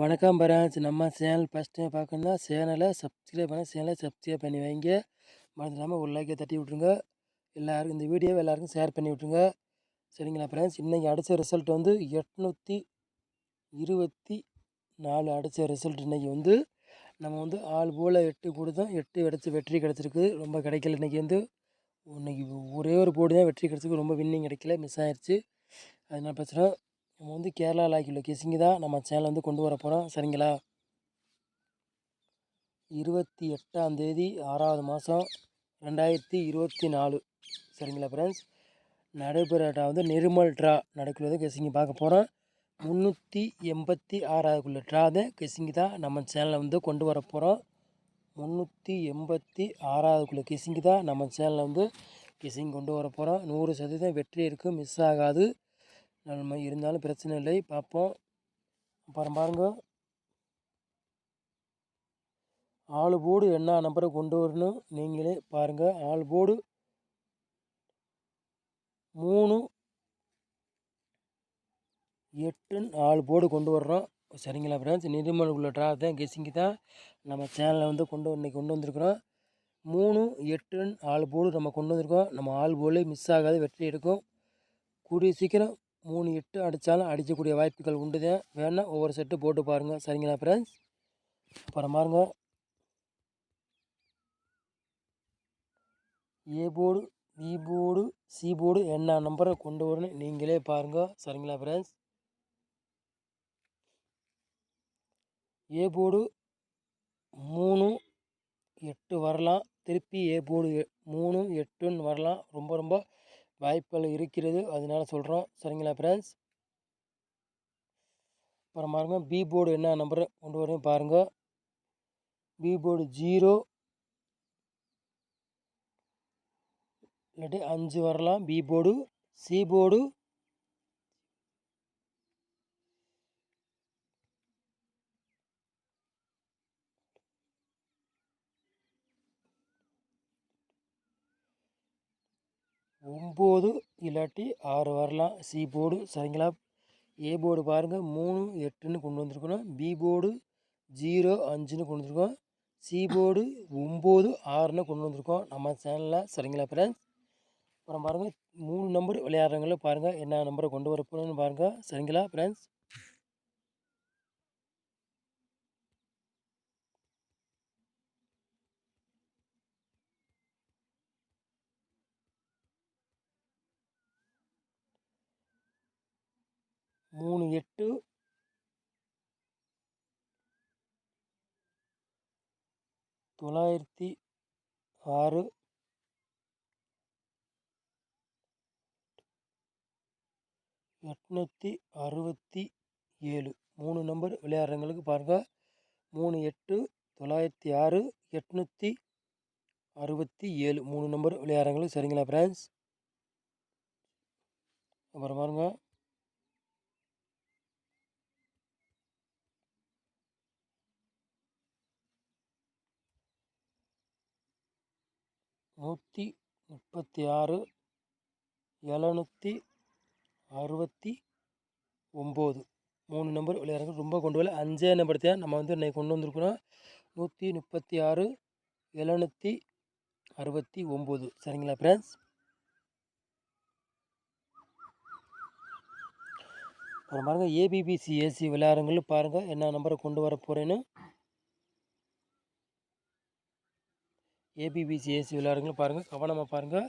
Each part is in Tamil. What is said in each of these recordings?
வணக்கம் பரான்ஸ் நம்ம சேனல் ஃபஸ்ட் டைம் பார்க்கணுன்னா சேனலை சப்ஸ்கிரைப் பண்ண சேனலை சப்ஸ்கிரைப் பண்ணி வைங்க. மறந்துடாமல் ஒரு லைக்கை தட்டி விட்ருங்க எல்லாருக்கும் இந்த வீடியோவை எல்லாருக்கும் ஷேர் பண்ணி விட்ருங்க சரிங்களா ஃப்ரெண்ட்ஸ் இன்றைக்கி அடித்த ரிசல்ட் வந்து எட்நூற்றி இருபத்தி நாலு அடித்த ரிசல்ட் இன்றைக்கி வந்து நம்ம வந்து ஆள் போல் எட்டு கொடுத்தோம் எட்டு கிடச்சி வெற்றி கிடச்சிருக்கு. ரொம்ப கிடைக்கல இன்றைக்கி வந்து. இன்றைக்கி ஒரே ஒரு போர்டு தான் வெற்றி கிடச்சிருக்கு. ரொம்ப வின்னிங் கிடைக்கல மிஸ் ஆயிடுச்சு அதனால் பிரச்சனை நம்ம வந்து கேரளா லாக்கியுள்ள கிசிங்கி தான் நம்ம சேனல் வந்து கொண்டு வர போகிறோம் சரிங்களா? இருபத்தி எட்டாம் தேதி ஆறாவது மாதம் ரெண்டாயிரத்தி இருபத்தி நாலு. சரிங்களா ஃப்ரெண்ட்ஸ் நடைபெற வந்து நெருமல் ட்ரா நடக்கிறது கெசிங்கி பார்க்க போகிறோம் முந்நூற்றி எண்பத்தி ஆறாவதுக்குள்ள ட்ரா தான் கெசிங்கி தான் நம்ம சேனலில் வந்து கொண்டு வர போகிறோம் முந்நூற்றி எண்பத்தி ஆறாவதுக்குள்ள கிசிங்கி தான் நம்ம சேனலில் வந்து கிசிங் கொண்டு வர போகிறோம் நூறு சதவீதம் வெற்றி இருக்குது மிஸ் ஆகாது. நம்ம இருந்தாலும் பிரச்சனை இல்லை. பார்ப்போம். அப்புறம் பாருங்க. ஆள் போர்டு என்ன நம்பரை கொண்டு வரணும் நீங்களே பாருங்கள் ஆள் போர்டு மூணு. எட்டுன்னு ஆள் போர்டு கொண்டு வர்றோம். சரிங்களா ஃப்ரெண்ட்ஸ் நிர்மலுக்குள்ள ட்ரா தான் கெஸிங்கு தான். நம்ம சேனலில் வந்து கொண்டு இன்றைக்கி கொண்டு வந்திருக்கிறோம். மூணு எட்டுன்னு ஆள் போர்டு நம்ம கொண்டு வந்திருக்கோம். நம்ம ஆள் போர்டு மிஸ் ஆகாது வெற்றி எடுக்கும். கூடிய சீக்கிரம் மூணு எட்டு அடித்தாலும் அடிக்கக்கூடிய வாய்ப்புகள் உண்டு தான் வேணால் ஒவ்வொரு செட்டு போட்டு பாருங்கள் சரிங்களா ஃப்ரெண்ட்ஸ் அப்புறம் பாருங்கள் A board B board C board என்ன நம்பரை கொண்டு வரணும் நீங்களே பாருங்கள் சரிங்களா ஃப்ரெண்ட்ஸ் ஏ போர்டு மூணு எட்டு வரலாம். திருப்பி ஏ போர்டு மூணு எட்டுன்னு வரலாம். ரொம்ப ரொம்ப வாய்ப்புகள் இருக்கிறது. அதனால சொல்கிறோம் சரிங்களா ஃப்ரெண்ட்ஸ் அப்புறம் பாருங்கள் பி போர்டு என்ன நம்பர் கொண்டு வரணும் பாருங்கள் பி போர்டு ஜீரோ இல்லாட்டி அஞ்சு வரலாம். பி போர்டு சி போர்டு ஒம்பது இல்லாட்டி ஆறு வரலாம். சி போர்டு சரிங்களா? ஏ போர்டு பாருங்கள் மூணு எட்டுன்னு கொண்டு வந்திருக்கணும். பி போர்டு ஜீரோ அஞ்சுன்னு கொண்டு வந்திருக்கோம். சி போர்டு ஒம்பது ஆறுன்னு கொண்டு வந்திருக்கோம். நம்ம சேனலில் சரிங்களா ஃப்ரெண்ட்ஸ் அப்புறம் பாருங்கள் மூணு நம்பர் விளையாடுறவங்களும் பாருங்கள் என்ன நம்பரை கொண்டு வர போகணுன்னு பாருங்கள் சரிங்களா ஃப்ரெண்ட்ஸ் மூணு எட்டு. தொள்ளாயிரத்தி ஆறு. எட்நூற்றி அறுபத்தி ஏழு. மூணு நம்பர் விளையாடுறவங்களுக்கு பாருங்கள் மூணு எட்டு தொள்ளாயிரத்தி ஆறு எட்நூற்றி அறுபத்தி ஏழு. மூணு நம்பர் விளையாடுறவங்களுக்கு சரிங்களா ஃப்ரெண்ட்ஸ் அப்புறம் பாருங்கள் நூற்றி முப்பத்தி ஆறு எழுநூற்றி அறுபத்தி ஒம்பது மூணு நம்பர் விளையாடுறது ரொம்ப கொண்டு வரல. அஞ்சே நம்பர் தான் நம்ம வந்து இன்றைக்கி கொண்டு வந்திருக்கிறோம் நூற்றி முப்பத்தி ஆறு எழுநூற்றி அறுபத்தி ஒம்பது சரிங்களா ஃப்ரெண்ட்ஸ் அப்புறம் பாருங்கள் ஏபிபிசி ஏசி விளையாடுங்கள் பாருங்கள் என்ன நம்பரை கொண்டு வர போகிறேன்னு ஏபிபிசி ஏசி விளையாடுங்களும் பாருங்கள் கவனமாக பாருங்கள்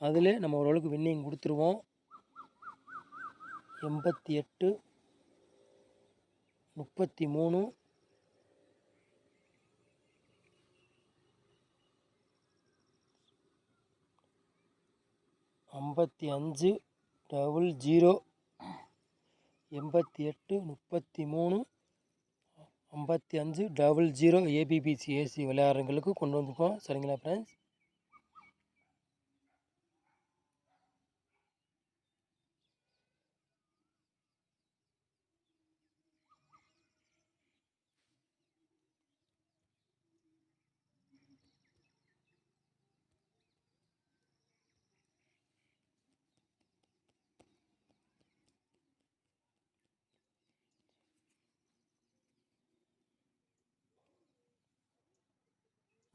அதில் நம்ம ஓரளவுக்கு வின்னிங் கொடுத்துருவோம். எண்பத்தி எட்டு முப்பத்தி மூணு ஐம்பத்தி அஞ்சு டபுள் ஜீரோ எண்பத்தி எட்டு முப்பத்தி மூணு ஐம்பத்தி அஞ்சு டபுள் ஜீரோ ஏபிபிசி ஏசி விளையாடுறவங்களுக்கு கொண்டு வந்துருக்கோம் சரிங்களா ஃப்ரெண்ட்ஸ்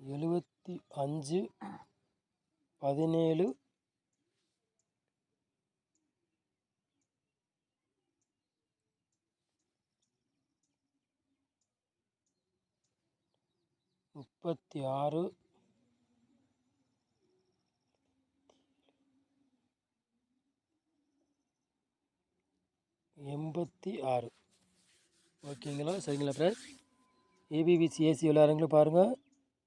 எழுபத்தி அஞ்சு பதினேழு முப்பத்தி ஆறு எண்பத்தி ஆறு. ஓகேங்களா? சரிங்களா ஃப்ரெண்ட்ஸ் ஏபிபிசி ஏசி விளையாடுறவங்களும் பாருங்கள்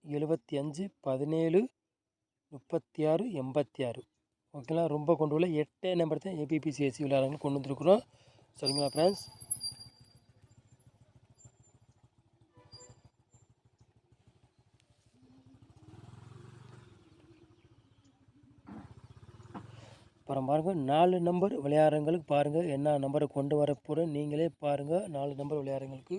எழுபத்தி அஞ்சு பதினேழு முப்பத்தி ஆறு எண்பத்தி ஆறு. ஓகேங்களா? ரொம்ப கொண்டு உள்ள எட்டே நம்பர் தான் ஏபிபிசி ஏசி கொண்டு வந்துருக்குறோம். சரிங்களா ஃப்ரெண்ட்ஸ் அப்புறம் பாருங்கள் நாலு நம்பர் விளையாடுறவங்களுக்கு பாருங்கள் என்ன நம்பரை கொண்டு வரப்போகிறேன் நீங்களே பாருங்கள் நாலு நம்பர் விளையாடுறவங்களுக்கு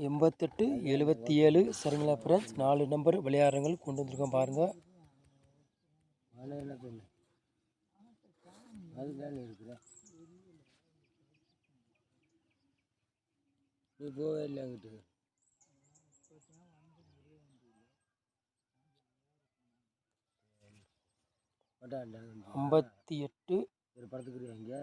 எண்பத்தெட்டு எழுபத்தி ஏழு சரிங்களா ஃப்ரெண்ட்ஸ் நாலு நம்பர் விளையாடுறங்கள் கொண்டு வந்திருக்கோம் பாருங்கள் நீ போவே இல்லை அங்கிட்டு ஐம்பத்தி எட்டு ஒரு படத்துக்கு இங்கே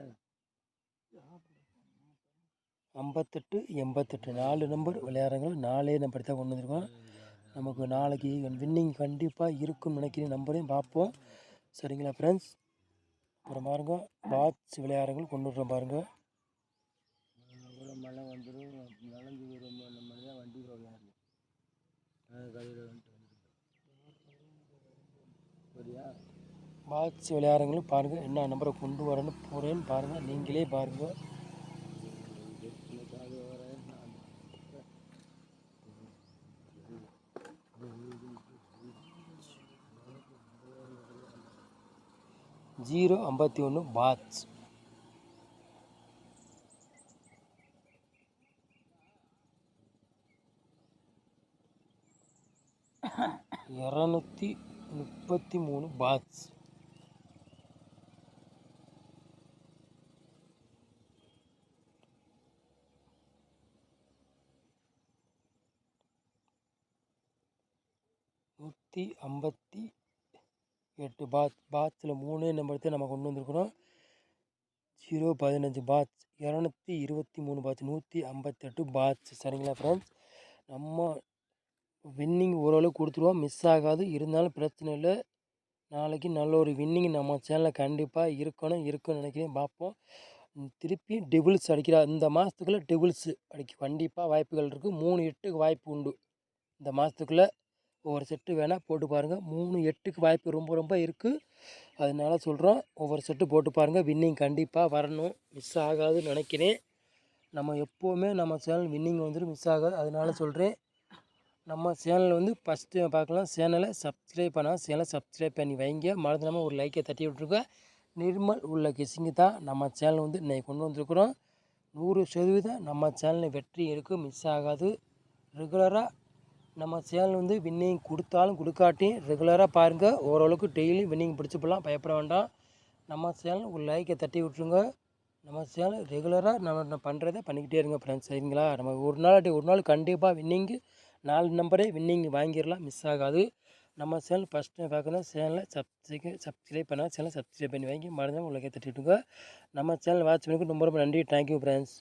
ஐம்பத்தெட்டு எண்பத்தெட்டு. நாலு நம்பர் விளையாடுறவங்க நாலே நம்பர் தான் கொண்டு வந்திருக்கோம். நமக்கு நாளைக்கு வின்னிங் கண்டிப்பாக இருக்கும்னு நினைக்கிற நம்பரையும் பார்ப்போம். சரிங்களா ஃப்ரெண்ட்ஸ் அப்புறம் பாருங்க வாட்ச் விளையாடுறவங்க கொண்டு வர்றோம் பாருங்கள் மழை வந்துடும் நனைஞ்சு ரொம்ப நம்ம தான் வண்டி விளையாடணும் வந்துட்டு சரியா வாட்ச் விளையாடுறவங்களும் பாருங்கள் என்ன நம்பரை கொண்டு வரேன்னு போகிறேன்னு பாருங்கள் நீங்களே பாருங்கள் ஜீரோ ஐம்பத்தி ஒன்று பாத்ஸ் இரநூத்தி முப்பத்தி மூணு பாத்ஸ் நூற்றி ஐம்பத்தி எட்டு பாத் பாத்தில் மூணே நம்பர் தான் நம்ம கொண்டு வந்திருக்கிறோம். ஜீரோ பதினஞ்சு பாத்ஸ் இரநூத்தி இருபத்தி மூணு பாத்ஸ் நூற்றி ஐம்பத்தெட்டு பாத்ஸ் சரிங்களா ஃப்ரெண்ட்ஸ் நம்ம வின்னிங் ஓரளவுக்கு கொடுத்துருவோம். மிஸ் ஆகாது. இருந்தாலும் பிரச்சனை இல்லை. நாளைக்கு நல்ல ஒரு வின்னிங் நம்ம சேனலில் கண்டிப்பாக இருக்கணும். இருக்குன்னு நினைக்கிறேன். பார்ப்போம். திருப்பி டெபிள்ஸ் அடிக்கிற இந்த மாதத்துக்குள்ளே டெபிள்ஸு அடிக்க கண்டிப்பாக வாய்ப்புகள் இருக்குது மூணு எட்டுக்கு வாய்ப்பு உண்டு. இந்த மாதத்துக்குள்ளே ஒவ்வொரு செட்டு வேணால் போட்டு பாருங்கள் மூணு எட்டுக்கு வாய்ப்பு ரொம்ப ரொம்ப இருக்குது அதனால சொல்கிறோம் ஒவ்வொரு செட்டு போட்டு பாருங்கள் வின்னிங் கண்டிப்பாக வரணும். மிஸ் ஆகாதுன்னு நினைக்கிறேன். நம்ம எப்போவுமே நம்ம சேனல் வின்னிங் வந்துட்டு மிஸ் ஆகாது. அதனால சொல்கிறேன் நம்ம சேனலில் வந்து ஃபஸ்ட்டு பார்க்கலாம். சேனலை சப்ஸ்கிரைப் பண்ணால் சேனலை சப்ஸ்கிரைப் பண்ணி வைங்க. மறந்துடாமல் ஒரு லைக்கை தட்டி விட்ருங்க நிர்மல் உள்ள கிசிங்கு தான் நம்ம சேனல் வந்து இன்றைக்கி கொண்டு வந்திருக்கிறோம். நூறு சதவீதம் நம்ம சேனலில் வெற்றி இருக்குது மிஸ் ஆகாது. ரெகுலராக நம்ம சேனல் வந்து வின்னிங் கொடுத்தாலும் கொடுக்காட்டியும் ரெகுலராக பாருங்கள் ஓரளவுக்கு டெய்லி வின்னிங் பிடிச்சிப்படலாம். பயப்பட வேண்டாம். நம்ம சேனல் ஒரு லைக்கை தட்டி விட்ருங்க நம்ம சேனல் ரெகுலராக நம்ம பண்ணுறதை பண்ணிக்கிட்டே இருங்க ஃப்ரெண்ட்ஸ் சரிங்களா? நம்ம ஒரு நாள் ஒரு நாள் கண்டிப்பாக வின்னிங்கு நாலு நம்பரே வின்னிங் வாங்கிடலாம். மிஸ் ஆகாது. நம்ம சேனல் ஃபஸ்ட் டைம் பார்க்கணும் சேனலை சப்ஸ்கிரைப் சப்ஸ்கிரைப் பண்ணால் சேனலை சப்ஸ்கிரைப் பண்ணி வாங்கி மறந்தாமல் உலகை தட்டிட்டுங்க நம்ம சேனல் வாட்ச் பண்ணிக்கு ரொம்ப ரொம்ப நன்றி. Thank you friends